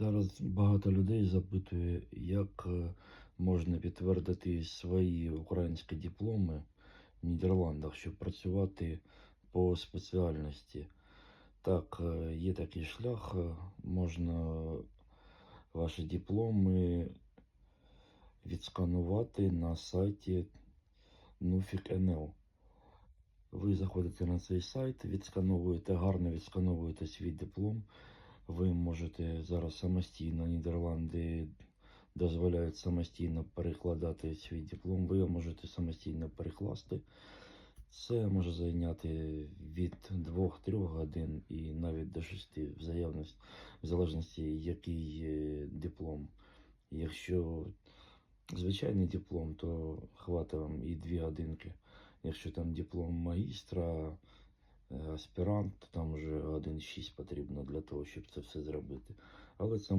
Зараз багато людей запитує, як е, можна підтвердити свої українські дипломи в Нідерландах, щоб працювати по спеціальності. Так, е, є такий шлях, е, можна ваші дипломи відсканувати на сайті Nufik.nl. Ви заходите на цей сайт, відскановуєте, гарно відскановуєте свій диплом. Ви можете зараз самостійно, Нідерланди дозволяють самостійно перекладати свій диплом. Ви його можете самостійно перекласти. Це може зайняти від 2-3 годин і навіть до 6 в заявності, в залежності, який диплом. Якщо звичайний диплом, то хватить вам і 2 годинки. Якщо там диплом магістра, аспірант, там вже 1,6 потрібно для того, щоб це все зробити. Але це